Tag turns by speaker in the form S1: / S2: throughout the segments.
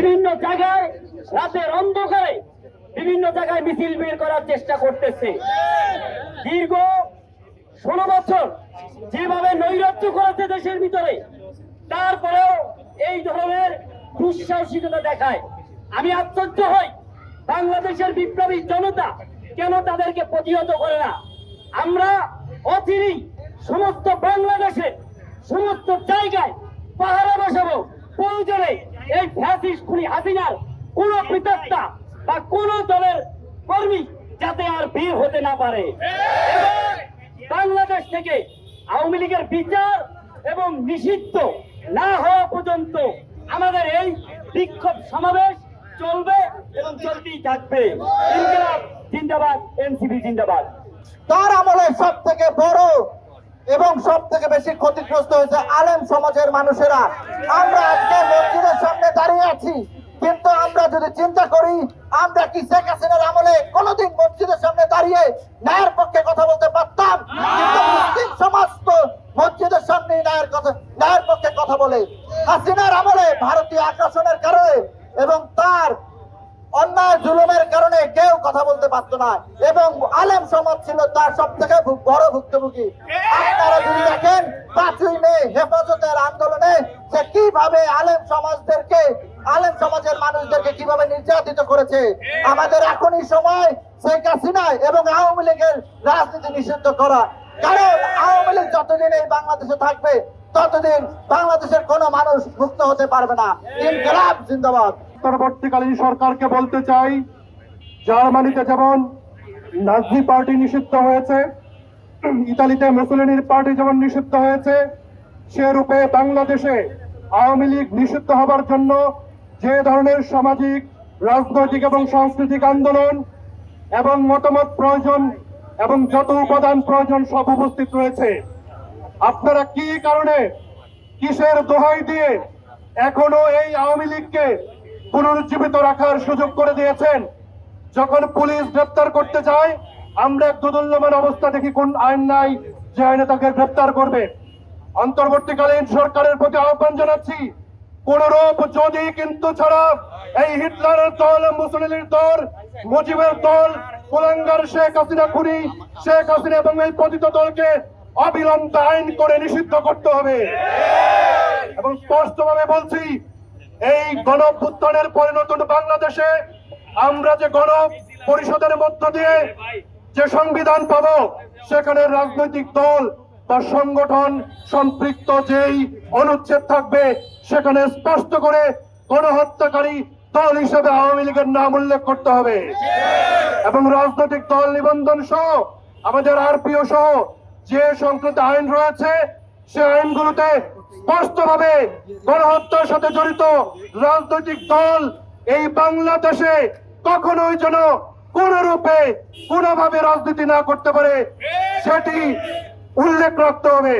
S1: বিভিন্ন জায়গায় রাতের অন্ধকারে বিভিন্ন জায়গায় মিছিল বের করার চেষ্টা করতেছে। দীর্ঘ ষোলো বছর যেভাবে নৈরাজ্য করেছে দেশের ভিতরে, তারপরেও এই ধরনের দুঃসাহসিকতা দেখায়। আমি আশ্চর্য হই, বাংলাদেশের বিপ্লবী জনতা কেন তাদেরকে প্রতিহত করে না? আমরা অচিরেই সমস্ত বাংলাদেশে সমস্ত জায়গায় পাহারা বসাবো, প্রয়োজনে এই ফ্যাসিস্ট খুনি হাসিনার কোন পিতাত্তা বা কোন দলের কর্মী যাতে আর বের হতে না পারে। বাংলাদেশ থেকে আওয়ামী লীগের বিচার এবং নিষিদ্ধ না হওয়া পর্যন্ত আমাদের এই বিক্ষোভ সমাবেশ চলবে এবং চলতেই থাকবে। জিন্দাবাদ, এনসিপি জিন্দাবাদ।
S2: তার আমলে সব থেকে বড় এবং সব থেকে বেশি ক্ষতিগ্রস্ত হয়েছে আলেম সমাজের মানুষেরা। আমরা আজকে মসজিদের সামনে দাঁড়িয়ে আছি কিন্তু আমরা যদি চিন্তা করি আমরা কি শেখ হাসিনার আমলে কোনোদিন মসজিদের সামনে দাঁড়িয়ে ন্যায়ের পক্ষে কথা বলতে পারতাম? কিন্তু মুসলিম সমাজ তো মসজিদের সামনে ন্যায়ের কথা ন্যায়ের পক্ষে কথা বলে। হাসিনার আমলে ভারতীয় আগ্রাসনের কারণে এবং তার অন্যায়, জুলুমের কারণে কেউ কথা বলতে পারতো না। এবং আলেম সমাজ ছিল তার সব থেকে বড় ভুক্তভোগী। আপনারা যদি দেখেন, পাঁচই মে হেফাজতের আন্দোলনে সে কীভাবে আলেম সমাজদেরকে, আলেম সমাজের মানুষদেরকে কীভাবে নির্যাতিত করেছে। আমাদের এখনই সময় শেখ হাসিনা এবং আওয়ামী লীগের রাজনীতি নিষিদ্ধ করা। কারণ আওয়ামী লীগ যতদিন এই বাংলাদেশে থাকবে, ততদিন বাংলাদেশের কোনো মানুষ মুক্ত হতে পারবে না। ইনকলাব, জিন্দাবাদ।
S3: পরবর্তীকালীন সরকারকে বলতে চাই, জার্মানিতে যেমন নাজি পার্টি নিষিদ্ধ হয়েছে, ইতালিতে মুসলিনীর পার্টি যেমন নিষিদ্ধ হয়েছে, সে রূপে বাংলাদেশে আওয়ামী লীগ নিষিদ্ধ হবার জন্য যে ধরনের সামাজিক, রাজনৈতিক এবং সাংস্কৃতিক আন্দোলন এবং মতামত প্রয়োজন এবং যত উপাদান প্রয়োজন সব উপস্থিত রয়েছে। আপনারা কি কারণে কিসের দোহাই দিয়ে এখনও এই আওয়ামী লীগকে পুনরুজ্জীবিত রাখার সুযোগ করে দিয়েছেন। যখন পুলিশ গ্রেপ্তার করতে যায়, আমরা এক দোদুল্যমান অবস্থা দেখি কোন আইন নাই যে আইনে তাকে গ্রেপ্তার করবে। অন্তর্বর্তীকালীন সরকারের প্রতি আহ্বান জানাচ্ছি, কোনরূপ যদি কিন্তু ছাড়া এই হিটলারের দল, মুসলিমের দল, মুজিবের দল, কুলাঙ্গার শেখ হাসিনা খুনি, শেখ হাসিনা এবং এই পতিত দলকে অবিলম্বে আইন করে নিষিদ্ধ করতে হবে। এবং স্পষ্টভাবে বলছি এই গণ অভ্যুত্থানের পরে নতুন বাংলাদেশে আমরা যে গণ পরিষদের মধ্য দিয়ে যে সংবিধান পাব, সেখানে রাজনৈতিক দল বা সংগঠন সম্পৃক্ত যেই অনুচ্ছেদ থাকবে, সেখানে স্পষ্ট করে গণহত্যাকারী দল হিসেবে আওয়ামী লীগের নাম উল্লেখ করতে হবে। এবং রাজনৈতিক দল নিবন্ধন সহ আমাদের আরপিও সহ যে সংক্রান্ত আইন রয়েছে, সে আইনগুলোতে স্পষ্টভাবে গণহত্যার সাথে জড়িত রাজনৈতিক দল এই বাংলাদেশে কখনোই যেন কোন রূপে, কোনোভাবে রাজনীতি না করতে পারে, সেটি উল্লেখ রাখতে হবে।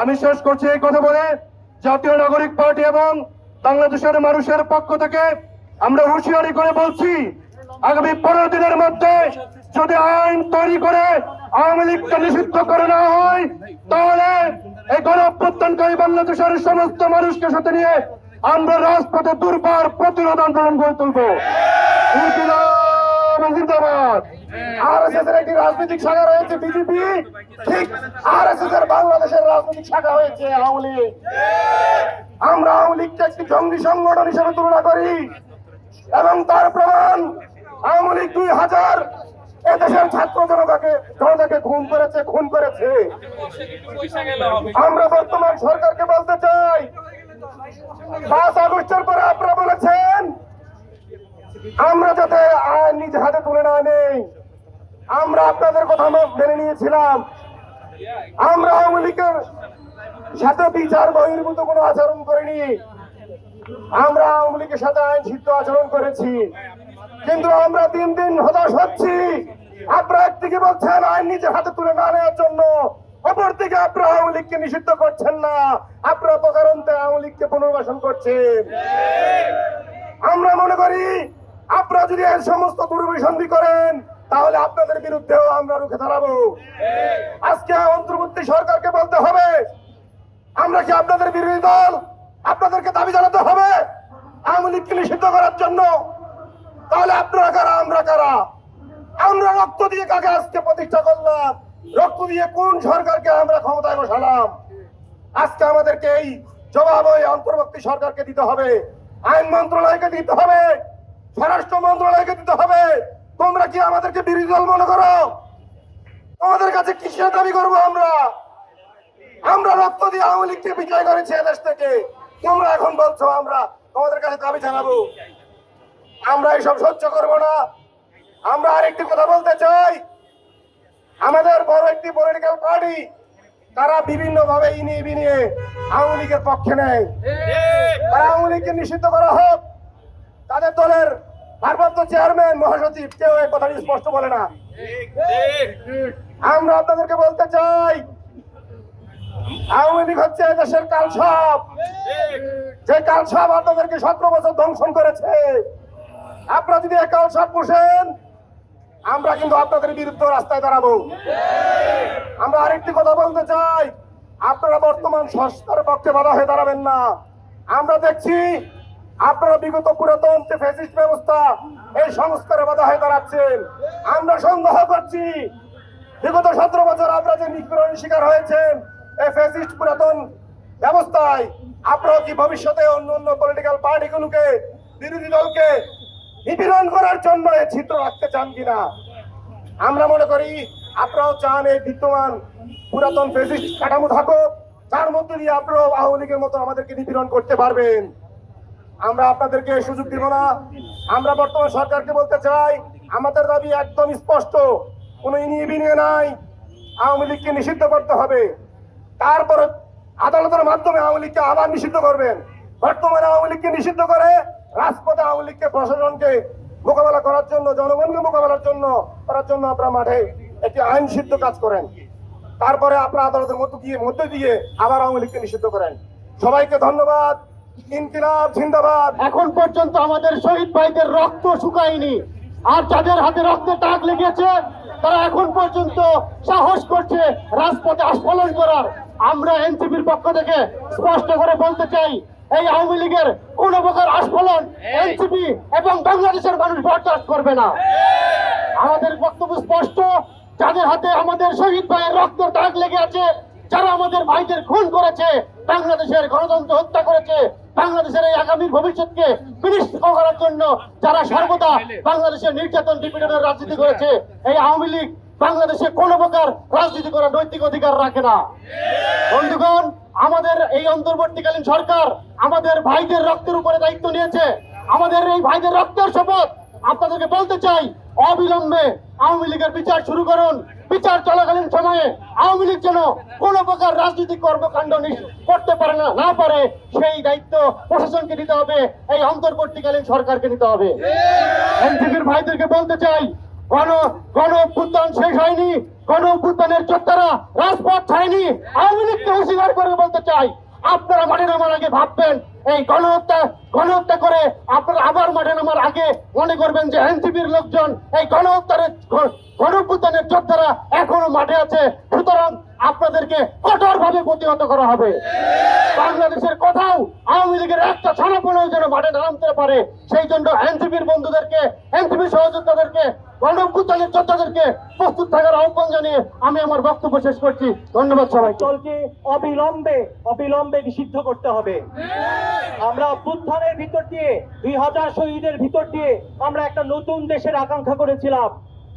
S3: আমি শেষ করছি এই কথা বলে জাতীয় নাগরিক পার্টি এবং বাংলাদেশের মানুষের পক্ষ থেকে আমরা হুঁশিয়ারি করে বলছি, আগামী পনেরো দিনের মধ্যে যদি আইন তৈরি করে আওয়ামী লীগকে নিষিদ্ধ করে না হয়, তাহলে এই গণ অভ্যুত্থানকারী বাংলাদেশের সমস্ত মানুষকে সাথে নিয়ে আমরা রাজপথে দুর্বার প্রতিরোধ আন্দোলন গড়ে তুলবো। একটি রাজনৈতিক শাখা রয়েছে বিজেপি ঠিক আরএসএস এর বাংলাদেশের রাজনৈতিক শাখা হয়েছে আওয়ামী আমরা আওয়ামী লীগকে সংগঠন হিসেবে তুলনা করি। এবং তার প্রমাণ আওয়ামী লীগ দুই হাজার এদেশের ছাত্র জনতাকে জনতাকে খুন করেছে খুন করেছে। আমরা বর্তমান সরকারকে বলতে চাই, পাঁচ আগস্টের পরে আপনারা বলেছেন, আমরা যাতে আইন নিজ হাতে তুলে না নেই। আমরা আপনাদের কথা মেনে নিয়েছিলাম। আমরা আওয়ামী লীগের সাথে বিচার বহির্ভূত কোনো আচরণ করিনি। আমরা আওয়ামী লীগের সাথে আইন সিদ্ধ আচরণ করেছি। কিন্তু আমরা দিন দিন হতাশ হচ্ছি। আপনারা একদিকে বলছেন, আইন নিজের হাতে তুলে না নেওয়ার জন্য। অপর দিকে আপনারা আওয়ামী লীগকে নিষিদ্ধ করছেন না। আপনারা প্রকারান্তে আওয়ামী লীগকে পুনর্বাসন করছেন। আমরা মনে করি, আপনারা যদি এই সমস্ত দুর্বিসন্ধি করেন, তাহলে আপনাদের বিরুদ্ধেও আমরা রুখে দাঁড়াবো। আজকে অন্তর্বর্তী সরকারকে বলতে হবে, আমরা কি আপনাদের বিরোধী দল? আপনাদেরকে দাবি জানাতে হবে
S4: আওয়ামী লীগকে নিষিদ্ধ করার জন্য। তাহলে আপনারা কারা? আমরা কারা? আমরা রক্ত দিয়ে কাকে আজকে প্রতিষ্ঠা করলাম? রক্ত দিয়ে কোন সরকারকে আমরা ক্ষমতায় বসালাম? আজকে আমাদেরকে এই জবাব ওই অন্তর্বর্তী সরকারকে দিতে হবে। আইন মন্ত্রণালয়কে দিতে হবে। স্বরাষ্ট্র মন্ত্রণালয়কে দিতে হবে। তোমরা কি আমাদেরকে বিরোধী দল মনে করো? তোমাদের কাছে কিসের দাবি করব আমরা? আমরা রক্ত দিয়ে আওয়ামী লীগকে বিজয় করেছি এদেশ থেকে। তোমরা এখন বলছো, আমরা তোমাদের কাছে দাবি জানাব। আমরা এসব সহ্য করব না। আমরা আরেকটি কথা বলতে চাই। আমাদের বড় একটি পলিটিক্যাল পার্টি তারা বিভিন্ন ভাবে ইনিয়ে বিনিয়ে আওয়ামী লীগের পক্ষে নেয়। তারা আওয়ামী লীগকে নিষিদ্ধ করা হোক। তাদের দলের ভারপ্রাপ্ত চেয়ারম্যান মহাসচিব কেউ এই কথাটি স্পষ্ট বলে না। আমরা আপনাদেরকে বলতে চাই আওয়ামী লীগ হচ্ছে দেশের কালসাপ যে কালসাপ আপনাদেরকে সতেরো বছর দংশন করেছে। আপনারা যদি কালসাপ পোষেন আমরা কিন্তু আপনাদের বিরুদ্ধে রাস্তায় দাঁড়াবো। আমরা আরেকটি কথা বলতে চাই। আপনারা বর্তমান সংস্কারের পক্ষে বাধা হয়ে দাঁড়াবেন না। আমরা দেখছি আপনারা বিগত পুরাতন যে ফেসিস্ট ব্যবস্থা, এই সংস্কারে বাধা হয়ে দাঁড়াচ্ছেন। আমরা সন্দেহ করছি। বিগত সতেরো বছর আপনারা যে নিপীড়নের শিকার হয়েছেন, এই ফেসিস্ট পুরাতন ব্যবস্থায়, আপনারা কি ভবিষ্যতে অন্য অন্য পলিটিক্যাল পার্টিগুলোকে বিরোধী দলকে নিপীড়ন করার জন্য এই চিত্র রাখতে চান কিনা? আমরা মনে করি, আপনারাও চান এই বিদ্যমান পুরাতন কাঠামো থাকুক তার মধ্যে দিয়ে আপনারাও আওয়ামী লীগের মতো আমাদেরকে নিপীড়ন করতে পারবেন। আমরা আপনাদেরকে সুযোগ দিব না। আমরা বর্তমান সরকারকে বলতে চাই, আমাদের দাবি একদম স্পষ্ট, কোনো ইনিয়ে বিনিয়ে নাই। আওয়ামী লীগকে নিষিদ্ধ করতে হবে। তারপরে আদালতের মাধ্যমে আওয়ামী লীগকে আবার নিষিদ্ধ করবেন। বর্তমানে আওয়ামী লীগকে নিষিদ্ধ করে রাজপথে আওয়ামী লীগকে প্রশাসনকে মোকাবেলা করার জন্য, জনগণকে মোকাবেলার জন্য, করার জন্য আপনারা মাঠে একটি আইন সিদ্ধ কাজ করেন। তারপরে আপনারা আদালতের মধ্য দিয়ে, মধ্যে দিয়ে আবার আওয়ামী লীগকে নিষিদ্ধ করেন। সবাইকে ধন্যবাদ। ইনকিলাব, জিন্দাবাদ।
S5: এখন পর্যন্ত আমাদের শহীদ ভাইদের রক্ত শুকায়নি। আর যাদের হাতে রক্তের দাগ লেগেছে, তারা এখন পর্যন্ত সাহস করছে রাজপথে আস্ফলন করার। আমরা এনসিপির পক্ষ থেকে স্পষ্ট করে বলতে চাই এই আওয়ামী লীগের কোন প্রকার আস্ফলন এনসিপি এবং বাংলাদেশের মানুষ বরদাস্ত করবে না। আমাদের বক্তব্য স্পষ্ট। যাদের হাতে আমাদের শহীদ ভাইয়ের রক্ত দাগ লেগে আছে যারা আমাদের ভাইদের খুন করেছে বাংলাদেশের গণতন্ত্র হত্যা করেছে বাংলাদেশের এই আগামী ভবিষ্যৎকে বিনিষ্ট করার জন্য যারা সর্বদা বাংলাদেশের নির্যাতন নিপীড়নের রাজনীতি করেছে এই আওয়ামী লীগ বাংলাদেশে কোনো প্রকার রাজনীতি করার নৈতিক অধিকার রাখে না। বন্ধুগণ আমাদের এই অন্তর্বর্তীকালীন সরকার আমাদের ভাইদের রক্তের উপরে দায়িত্ব নিয়েছে। আমাদের এই ভাইদের রক্তের শপথ আপনাদেরকে বলতে চাই অবিলম্বে আওয়ামী লীগের বিচার শুরু করুন। বিচার চলাকালীন সময়ে আওয়ামী লীগ যেন কোন প্রকার রাজনৈতিক কর্মকাণ্ড করতে পারে না না পারে সেই দায়িত্ব প্রশাসনকে নিতে হবে এই অন্তর্বর্তীকালীন সরকারকে নিতে হবে। এনসিপির ভাইদেরকে বলতে চাই গণ গণ অভ্যুত্থান শেষ হয়নি গণ অভ্যুত্থানের রাজপথ ছাড়েনি, আওয়ামী লীগকে হুঁশিয়ার করে বলতে চাই। আপনারা মাঠে নামার আগে ভাববেন, এই গণহত্যা গণহত্যা করে আপনারা আবার মাঠে নামার আগে মনে করবেন যে এনসিপির লোকজন এই গণহত্যার গণভূতানের যোদ্ধারা এখনও মাঠে আছে। সুতরাং আপনাদেরকে কঠোর ভাবে প্রতিহত করা হবে। বাংলাদেশের কোথাও আওয়ামী লীগের একটা ছানাপনেও যেন মাঠে নামতে পারে। সেই জন্য এনসিপির বন্ধুদেরকে এনসিপি সহযোদ্ধাদেরকে আমার বক্তব্য শেষ করছি।
S6: অবিলম্বে অবিলম্বে নিষিদ্ধ করতে হবে। আমরা ভিতর দিয়ে ভিতর দিয়ে আমরা একটা নতুন দেশের আকাঙ্ক্ষা করেছিলাম।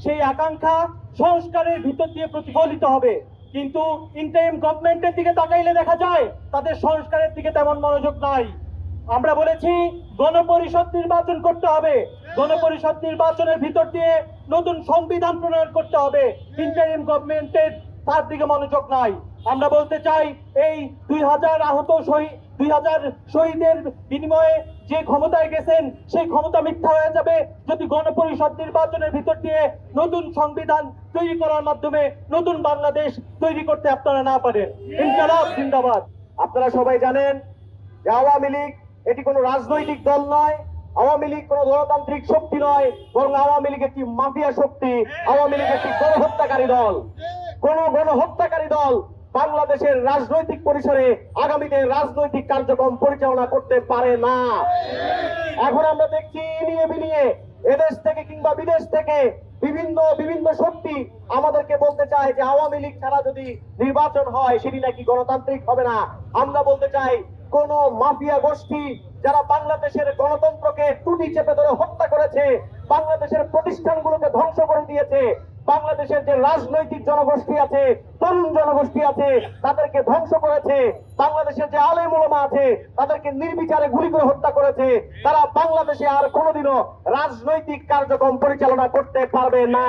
S6: সেই আকাঙ্ক্ষা সংস্কারের ভিতর দিয়ে প্রতিফলিত হবে। কিন্তু ইন্টারিম গভর্নমেন্টের দিকে তাকাইলে দেখা যায়, তাদের সংস্কারের দিকে তেমন মনোযোগ নাই। আমরা বলেছি, গণপরিষদ নির্বাচন করতে হবে। গণপরিষদ নির্বাচনের ভিতর দিয়ে নতুন সংবিধান প্রণয়ন করতে হবে। ইন্টারিম গভর্নমেন্টের তার দিকে মনোযোগ নাই। আমরা বলতে চাই, এই দুই হাজার আহত শহীদ দুই হাজার শহীদের বিনিময়ে যে ক্ষমতায় গেছেন, সেই ক্ষমতা মিথ্যা হয়ে যাবে যদি গণপরিষদ নির্বাচনের ভিতর দিয়ে নতুন সংবিধান তৈরি করার মাধ্যমে নতুন বাংলাদেশ তৈরি করতে আপনারা না পারেন। ইনকালাব, জিন্দাবাদ। আপনারা সবাই জানেন যে আওয়ামী লীগ এটি কোনো রাজনৈতিক দল নয় আওয়ামী লীগ কোনো গণতান্ত্রিক শক্তি নয়, বরং আওয়ামী লীগ একটি মাফিয়া শক্তি, আওয়ামী লীগ একটি গণহত্যাকারী দল। কোন গণহত্যাকারী দল
S7: বাংলাদেশের রাজনৈতিক পরিসরে আগামীতে রাজনৈতিক কার্যক্রম পরিচালনা করতে পারে না। এখন আমরা দেখছি নিয়ে বিনিয়ে এদেশ থেকে কিংবা বিদেশ থেকে বিভিন্ন বিভিন্ন শক্তি আমাদেরকে বলতে চায় যে আওয়ামী লীগ ছাড়া যদি নির্বাচন হয়, সেটি নাকি গণতান্ত্রিক হবে না। আমরা বলতে চাই কোন মাফিয়া গোষ্ঠী যারা বাংলাদেশের গণতন্ত্রকে টুটি চেপে ধরে হত্যা করেছে, বাংলাদেশের প্রতিষ্ঠানগুলোকে ধ্বংস করে দিয়েছে, বাংলাদেশের যে রাজনৈতিক জনগোষ্ঠী আছে, তরুণ জনগোষ্ঠী আছে, তাদেরকে ধ্বংস করেছে, বাংলাদেশের যে আলেম ওলামা আছে, তাদেরকে নির্বিচারে গুলি করে হত্যা করেছে, তারা বাংলাদেশে আর কোনোদিনও রাজনৈতিক কার্যক্রম পরিচালনা করতে পারবে না।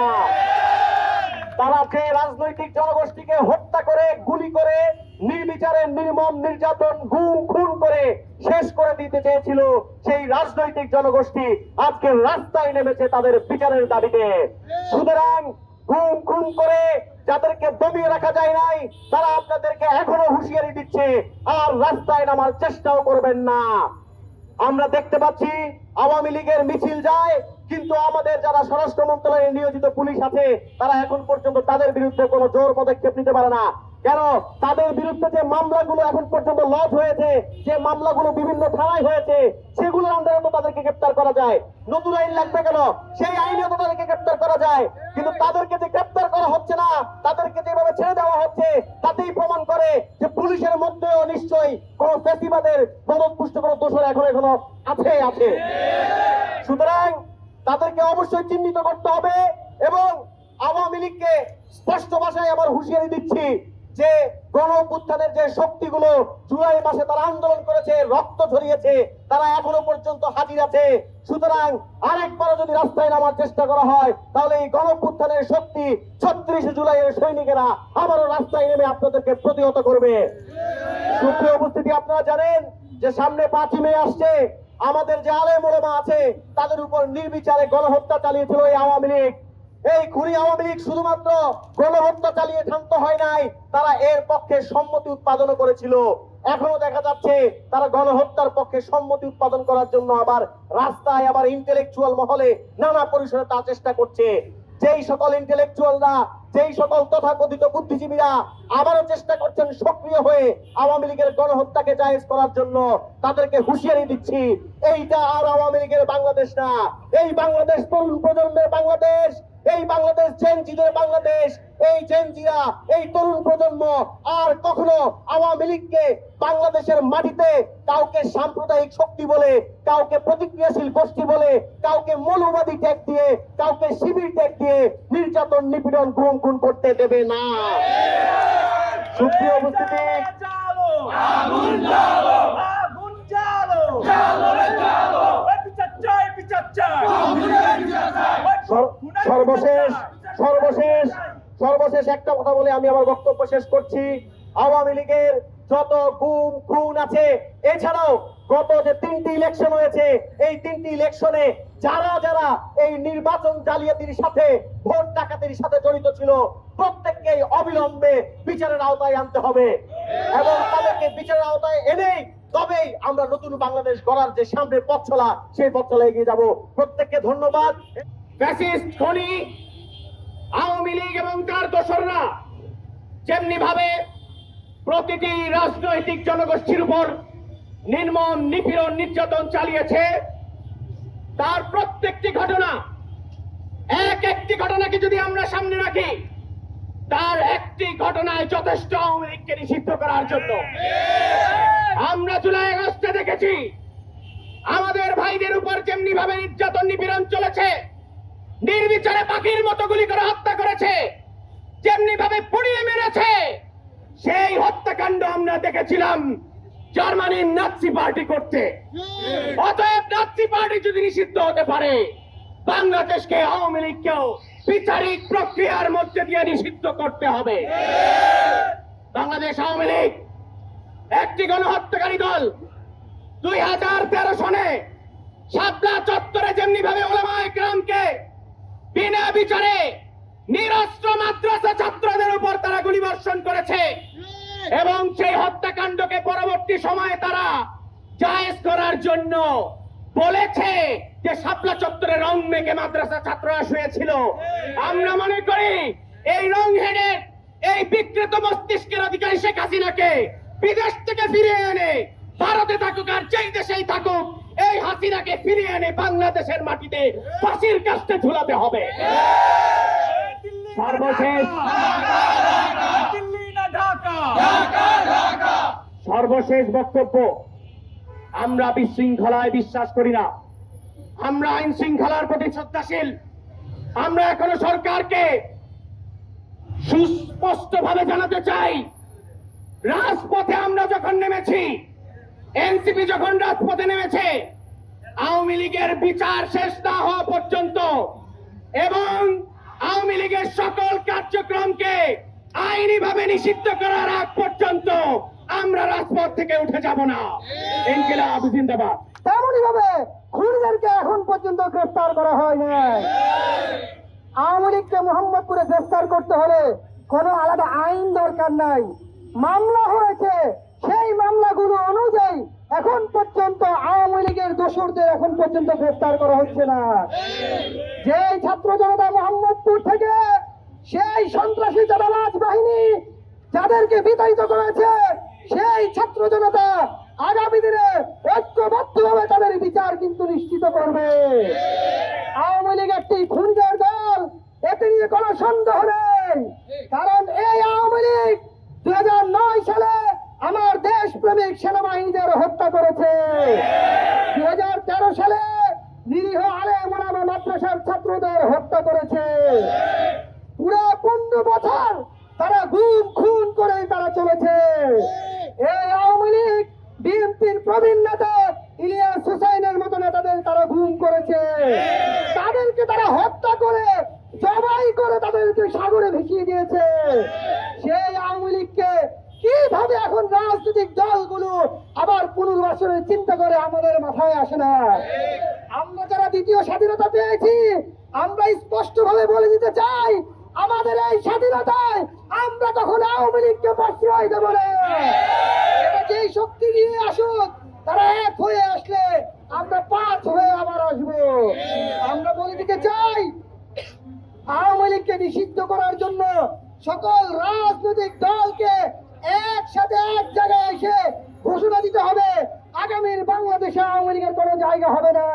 S7: তারা যে রাজনৈতিক জনগোষ্ঠীকে হত্যা করে, গুলি করে, নির্বিচারে, নির্মম, নির্যাতন, গুম, খুন করে শেষ করে দিতে চেয়েছিল সেই রাজনৈতিক জনগোষ্ঠী, আজকে রাস্তায় নেমেছে তাদের বিচারের দাবিতে। সুতরাং গুম, খুন করে যাদেরকে দমিয়ে রাখা যায় নাই, তারা আপনাদেরকে এখনও হুঁশিয়ারি দিচ্ছে, আর রাস্তায় নামার চেষ্টাও করবেন না। আমরা দেখতে পাচ্ছি আওয়ামী লীগের মিছিল যায় কিন্তু আমাদের যারা স্বরাষ্ট্র মন্ত্রণালয়ে নিয়োজিত পুলিশ আছে, তারা এখন পর্যন্ত তাদের বিরুদ্ধে কোনো জোর পদক্ষেপ নিতে পারে না। কেন? তাদের বিরুদ্ধে যে মামলাগুলো এখন পর্যন্ত লজ হয়েছে, যে মামলাগুলো বিভিন্ন থানায় হয়েছে, সেগুলোর আন্ডারে তাদেরকে গ্রেপ্তার করা যায়। নতুন আইন লাগবে কেন? সেই আইনে তাদেরকে গ্রেপ্তার করা যায়। কিন্তু তাদেরকে যে গ্রেপ্তার করা হচ্ছে না, তাদেরকে যেভাবে ছেড়ে দেওয়া হচ্ছে, তাতেই প্রমাণ করে যে পুলিশের মধ্যেও নিশ্চয়ই কোন ফেসিবাদের মদতপুষ্ট কোন দোষর এখন এখনও আছে আছে। সুতরাং তাদেরকে অবশ্যই চিহ্নিত করতে হবে এবং আওয়ামী লীগকে স্পষ্ট ভাষায় আবার হুঁশিয়ারি দিচ্ছি যে গণ অভ্যুত্থানের যে শক্তিগুলো জুলাই মাসে তারা আন্দোলন করেছে, রক্ত ঝরিয়েছে, তারা এখনও পর্যন্ত হাজির আছে। সুতরাং আরেকবারও যদি রাস্তায় নামার চেষ্টা করা হয়, তাহলে এই গণ অভ্যুত্থানের শক্তি ছত্রিশে জুলাইয়ের সৈনিকেরা আবারও রাস্তায় নেমে আপনাদেরকে প্রতিহত করবে। সুপ্রিয় উপস্থিতি, আপনারা জানেন যে সামনে পাঁচই মে আসছে। আমাদের যে আলে ওলামা আছে, তাদের উপর নির্বিচারে গণহত্যা চালিয়েছিল এই আওয়ামী লীগ। এই খুনি আওয়ামী লীগ শুধুমাত্র গণহত্যা চালিয়ে শান্ত হয় নাই, তারা এর পক্ষে সম্মতি উৎপাদন করেছিল। এখনও দেখা যাচ্ছে তারা গণহত্যার পক্ষে সম্মতি উৎপাদন করার জন্য আবার রাস্তায় আবার ইন্টেলেকচুয়াল মহলে নানা পরিসরে তা চেষ্টা করছে। যেই সকল ইন্টেলেকচুয়ালরা যেই সকল তথাকথিত বুদ্ধিজীবীরা আবারও চেষ্টা করছেন সক্রিয় হয়ে আওয়ামী লীগের গণহত্যাকে জায়েজ করার জন্য, তাদেরকে হুঁশিয়ারি দিচ্ছি, এইটা আর আওয়ামী লীগের বাংলাদেশ না। এই বাংলাদেশ তরুণ প্রজন্মের বাংলাদেশ এই বাংলাদেশ জেনজিদের বাংলাদেশ এই জেনজিরা এই তরুণ প্রজন্ম আর কখনো আওয়ামী লীগকে বাংলাদেশের মাটিতে কাউকে সাম্প্রদায়িক শক্তি বলে কাউকে প্রতিক্রিয়াশীল গোষ্ঠী বলে কাউকে মৌলবাদী ট্যাগ দিয়ে কাউকে শিবির ট্যাগ দিয়ে নির্যাতন নিপীড়ন গুম খুন করতে দেবে না। সুপ্রিয় উপস্থিতি সর- সর্বশেষ সর্বশেষ সর্বশেষ একটা কথা বলে আমি আমার বক্তব্য শেষ করছি। আওয়ামী লীগের যত গুম, খুন আছে, এছাড়াও গত যে তিনটি ইলেকশন হয়েছে, এই তিনটি ইলেকশনে যারা যারা এই নির্বাচন জালিয়াতির সাথে, ভোট ডাকাতির সাথে জড়িত ছিল, প্রত্যেককেই অবিলম্বে বিচারের আওতায় আনতে হবে। এবং তাদেরকে বিচারের আওতায় এনেই তবেই আমরা নতুন বাংলাদেশ গড়ার যে সামনের পথ চলা সেই পথ চলা এগিয়ে যাব। প্রত্যেককে ধন্যবাদ।
S6: আওয়ামী লীগ এবং তার দোসররা যেমনি ভাবে প্রতিটি রাজনৈতিক জনগোষ্ঠীর উপর নির্মম, নিপীড়ন, নির্যাতন চালিয়েছে, তার প্রত্যেকটি ঘটনা, এক একটি ঘটনাকে যদি আমরা সামনে রাখি তার একটি ঘটনায় যথেষ্ট আওয়ামী নিষিদ্ধ করার জন্য। আমরা জুলাই আগস্টে দেখেছি, আমাদের ভাইদের উপর যেমনি ভাবে নির্যাতন নিপীড়ন চলেছে, নির্বিচারে পাখির মতো গুলি করে হত্যা করেছে যেমনি ভাবে পুড়িয়ে মেরেছে, সেই হত্যাকাণ্ড আমরা দেখেছিলাম জার্মানির নাৎসি পার্টি করতে। অতএব নাৎসি পার্টি যদি নিষিদ্ধ হতে পারে, বাংলাদেশকে আওয়ামী লীগকেও বিচারিক প্রক্রিয়ার মধ্যে দিয়ে নিষিদ্ধ করতে হবে। বাংলাদেশ আওয়ামী লীগ, একটি গণহত্যাকারী দল দুই হাজার তেরো সনে শাপলা চত্বরে যেমনি ভাবে ওলামায় বিনা বিচারে নিরস্ত্র মাদ্রাসা ছাত্রদের উপর তারা গুলিবর্ষণ করেছে এবং সেই হত্যাকাণ্ডকে পরবর্তী সময়ে তারা জায়েজ করার জন্য বলেছে যে শাপলা চত্বরে রং মেঘে মাদ্রাসা ছাত্ররা শুয়েছিল। আমরা মনে করি এই রং হেডের এই বিকৃত মস্তিষ্কের অধিকারী শেখ হাসিনাকে বিদেশ থেকে ফিরিয়ে এনে ভারতে থাকুক আর যেই দেশেই থাকুক এই হাসিনাকে ফিরিয়ে এনে বাংলাদেশের মাটিতে ফাঁসির কাস্তে ঝুলাতে হবে। সর্বশেষ। সর্বশেষ বক্তব্য আমরা বিশৃঙ্খলায় বিশ্বাস করি না। আমরা আইন শৃঙ্খলার প্রতি শ্রদ্ধাশীল। আমরা এখনও সরকারকে সুস্পষ্ট ভাবে জানাতে চাই রাজপথে আমরা যখন নেমেছি এনসিপি যখন রাজপথে নেমেছে আওয়ামী লীগের বিচার শেষ না হওয়া পর্যন্ত এবং আওয়ামী লীগের সকল কার্যক্রমকে আইনি ভাবে নিষিদ্ধ করার আগ পর্যন্ত আমরা রাজপথ থেকে উঠে যাব না। ইনকিলাব জিন্দাবাদ।
S8: তেমনই ভাবে খুনিদেরকে এখন পর্যন্ত গ্রেফতার করা হয় নাই। আওয়ামী লীগকে মোহাম্মদপুরে গ্রেফতার করতে হলে কোনো আলাদা আইন দরকার নাই। মামলা হয়েছে, সেই মামলাগুলো অনুযায়ী এখন পর্যন্ত আওয়ামী লীগের দোসরদের এখন পর্যন্ত গ্রেফতার করা হচ্ছে না। যে ছাত্র জনতা মোহাম্মদপুর থেকে সেই সন্ত্রাসী চাঁদাবাজ বাহিনী যাদেরকে বিতাড়িত করেছে, সেই ছাত্র জনতা আগামী দিনে ঐক্যবদ্ধভাবে তাদের বিচার কিন্তু নিশ্চিত করবে। আওয়ামী লীগ একটি খুনিদের দল, এতে নিয়ে কোনো সন্দেহ নেই। কারণ এই আওয়ামী লীগ দুই সালে আমার দেশপ্রেমিক সেনাবাহিনীদের হত্যা করেছে। দুই হাজার তেরো সালে নিরীহ আলে মোনামা মাদ্রাসার ছাত্রদের হত্যা করেছে। পুরো পনেরো বছর তারা গুম, খুন করে তারা চলেছে। এই বিএনপির প্রবীণ নেতা ইলিয়াস হুসাইনের মতো নেতাদের তারা গুম করেছে। তাদেরকে তারা হত্যা করে, জবাই করে তাদেরকে সাগরে ভেসিয়ে দিয়েছে। সেই আওয়ামী লীগকে কীভাবে এখন রাজনৈতিক দলগুলো আবার পুনর্বাসনের চিন্তা করে আমাদের মাথায় আসে না? আমরা যারা দ্বিতীয় স্বাধীনতা পেয়েছি, আমরা স্পষ্ট ভাবে বলে দিতে চাই, আমাদের এই স্বাধীনতায় আমরা তখন আওয়ামী লীগকে প্রশ্রয় দেবো না। যেই শক্তি নিয়ে আসুক তারা এক হয়ে আসলে আমরা পাঁচ হয়ে আবার আসব। আমরা বলে দিতে চাই, আওয়ামী লীগকে নিষিদ্ধ করার জন্য সকল রাজনৈতিক দলকে একসাথে এক জায়গায় এসে ঘোষণা দিতে হবে, আগামীর বাংলাদেশে আওয়ামী লীগের কোনো জায়গা হবে না।